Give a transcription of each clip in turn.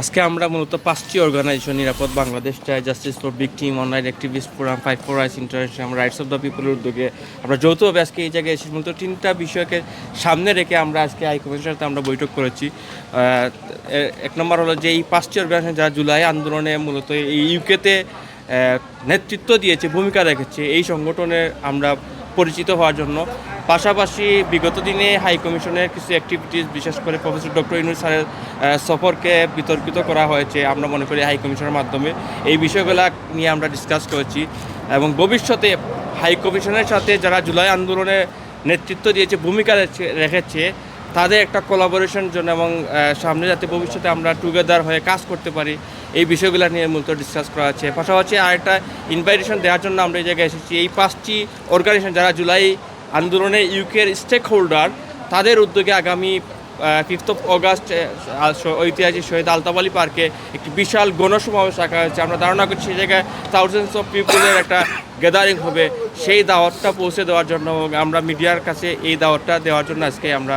আজকে আমরা মূলত পাঁচটি অর্গানাইজেশন নিরাপদ বাংলাদেশ, চাই justice for victim online activist forum five four rights international rights of the পিপলের উদ্যোগে আমরা যৌথভাবে আজকে এই জায়গায় এসেছি। মূলত তিনটা বিষয়কে সামনে রেখে আমরা আজকে হাইকমিশনের সাথে আমরা বৈঠক করেছি। এক নম্বর হলো যে এই পাঁচটি অর্গানাইজেশন যারা জুলাই আন্দোলনে মূলত এই ইউকেতে নেতৃত্ব দিয়েছে, ভূমিকা রেখেছে, এই সংগঠনে আমরা পরিচিত হওয়ার জন্য। পাশাপাশি বিগত দিনে হাই কমিশনের কিছু অ্যাক্টিভিটিস বিশেষ করে প্রফেসর ডক্টর ইনুর স্যারের সফরকে বিতর্কিত করা হয়েছে, আমরা মনে করি হাই কমিশনের মাধ্যমে। এই বিষয়গুলা নিয়ে আমরা ডিসকাস করেছি এবং ভবিষ্যতে হাই কমিশনের সাথে যারা জুলাই আন্দোলনে নেতৃত্ব দিয়েছে, ভূমিকা রেখে- রেখেছে তাদের একটা কোলাবোরেশন জন্য এবং সামনে যাতে ভবিষ্যতে আমরা টুগেদার হয়ে কাজ করতে পারি, এই বিষয়গুলো নিয়ে মূলত ডিসকাস করা হচ্ছে। পাশাপাশি আরেকটা ইনভাইটেশন দেওয়ার জন্য আমরা এই জায়গায় এসেছি। এই পাঁচটি অর্গানাইজেশন যারা জুলাই আন্দোলনে ইউকের স্টেক হোল্ডার তাদের উদ্যোগে আগামী ফিফথ অফ অগাস্ট ঐতিহাসিক শহীদ আলতাবালি পার্কে একটি বিশাল গণসমাবেশ রাখা হয়েছে। আমরা ধারণা করছি সেই জায়গায় থাউজেন্ডস অফ পিপুলের একটা গ্যাদারিং হবে। সেই দাওয়াতটা পৌঁছে দেওয়ার জন্য আমরা মিডিয়ার কাছে এই দাওয়াতটা দেওয়ার জন্য আজকে আমরা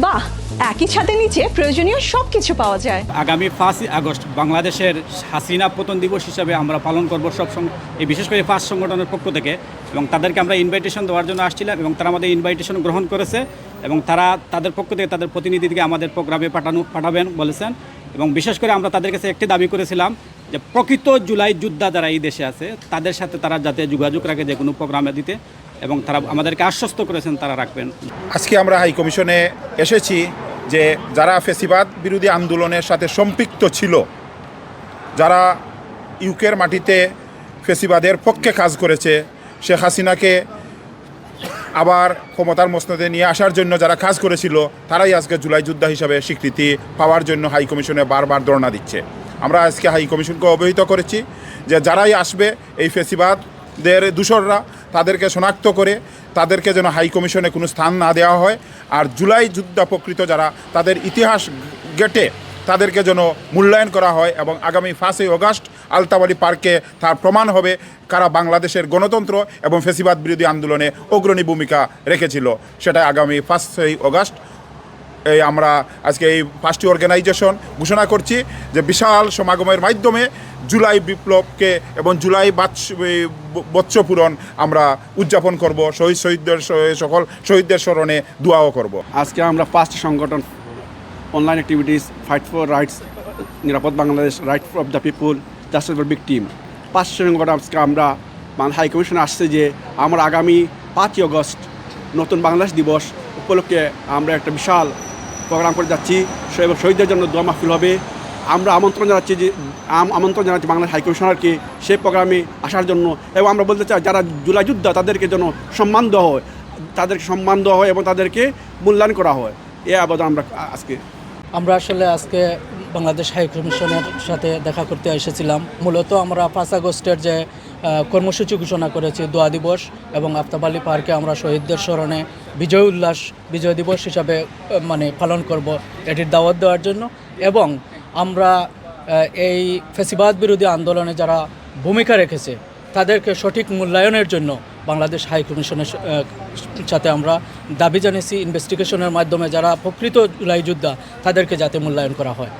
বাহ, একই ছাদের নিচে প্রয়োজনীয় সব কিছু পাওয়া যায়। আগামী পাঁচই আগস্ট বাংলাদেশের হাসিনা পতন দিবস হিসাবে আমরা পালন করব সব এই বিশেষ করে পাঁচ সংগঠনের পক্ষ থেকে এবং তাদেরকে আমরা ইনভাইটেশন দেওয়ার জন্য আসছিলাম এবং তারা আমাদের ইনভাইটেশন গ্রহণ করেছে এবং তারা তাদের পক্ষ থেকে তাদের প্রতিনিধিকে আমাদের প্রোগ্রামে পাঠানো পাঠাবেন বলেছেন এবং বিশেষ করে আমরা তাদের কাছে একটি দাবি করেছিলাম যে প্রকৃত জুলাই যোদ্ধা যারা এই দেশে আছে, তাদের সাথে তারা যাতে যোগাযোগ রাখে যে কোনো প্রোগ্রামে দিতে এবং তারা আমাদেরকে আশ্বস্ত করেছেন তারা রাখবেন। আজকে আমরা হাই কমিশনে এসেছি যে যারা ফেসিবাদ বিরোধী আন্দোলনের সাথে সম্পৃক্ত ছিল, যারা ইউকের মাটিতে ফেসিবাদের পক্ষে কাজ করেছে, শেখ হাসিনাকে আবার ক্ষমতার মসনদে নিয়ে আসার জন্য যারা কাজ করেছিল, তারাই আজকে জুলাই যোদ্ধা হিসাবে স্বীকৃতি পাওয়ার জন্য হাই কমিশনে বারবার ধর্ণা দিচ্ছে। আমরা আজকে হাই কমিশনকে অবহিত করেছি যে যারাই আসবে এই ফেসিবাদদের দূষররা তাদেরকে শনাক্ত করে তাদেরকে যেন হাই কমিশনে কোনো স্থান না দেওয়া হয়। আর জুলাই যুদ্ধা প্রকৃত যারা তাদের ইতিহাস গেটে তাদেরকে যেন মূল্যায়ন করা হয় এবং আগামী পাঁচই অগাস্ট আলতাবাড়ি পার্কে তার প্রমাণ হবে কারা বাংলাদেশের গণতন্ত্র এবং ফেসিবাদ বিরোধী আন্দোলনে অগ্রণী ভূমিকা রেখেছিল। সেটা আগামী পাঁচই অগাস্ট এই আমরা আজকে এই পাঁচটি অর্গানাইজেশন ঘোষণা করছি যে বিশাল সমাগমের মাধ্যমে জুলাই বিপ্লবকে এবং জুলাই বাৎস- পূরণ আমরা উদযাপন করব, শহীদ, শহীদদের সকল শহীদদের স্মরণে দোয়াও করব। আজকে আমরা পাঁচটি সংগঠন online activities fight for rights Nirapad Bangladesh right of the people justice for team পাঁচটি সংগঠন আজকে আমরা বাংলা হাই কমিশনে আসছে যে আমরা আগামী পাঁচই অগস্ট নতুন বাংলাদেশ দিবস উপলক্ষে আমরা একটা বিশাল প্রোগ্রাম করে যাচ্ছি। এবং শহীদদের জন্য দোয়া মাহফিল হবে। আমরা আমন্ত্রণ জানাচ্ছি যে, আম- আমন্ত্রণ জানাচ্ছি বাংলাদেশ হাই কমিশনারকে সেই প্রোগ্রামে আসার জন্য এবং আমরা বলতে চাই, যারা জুলাই যোদ্ধা তাদেরকে যেন সম্মান দেওয়া হয়, তাদেরকে সম্মান দেওয়া হয় এবং তাদেরকে মূল্যায়ন করা হয়। এ আবেদন আমরা আজকে আমরা আসলে আজকে বাংলাদেশ হাই কমিশনের সাথে দেখা করতে এসেছিলাম। মূলত আমরা পাঁচ আগস্টের যে কর্মসূচি ঘোষণা করেছি দোয়া দিবস এবং আফতাবালি পার্কে আমরা শহীদদের স্মরণে বিজয় উল্লাস, বিজয় দিবস হিসাবে মানে পালন করব এটির দাওয়াত দেওয়ার জন্য। এবং আমরা এই ফেসিবাদ বিরোধী আন্দোলনে যারা ভূমিকা রেখেছে, তাদেরকে সঠিক মূল্যায়নের জন্য বাংলাদেশ হাই কমিশনের সাথে আমরা দাবি জানিয়েছি। ইনভেস্টিগেশনের মাধ্যমে যারা প্রকৃত জুলাই যোদ্ধা, তাদেরকে যাতে মূল্যায়ন করা হয়।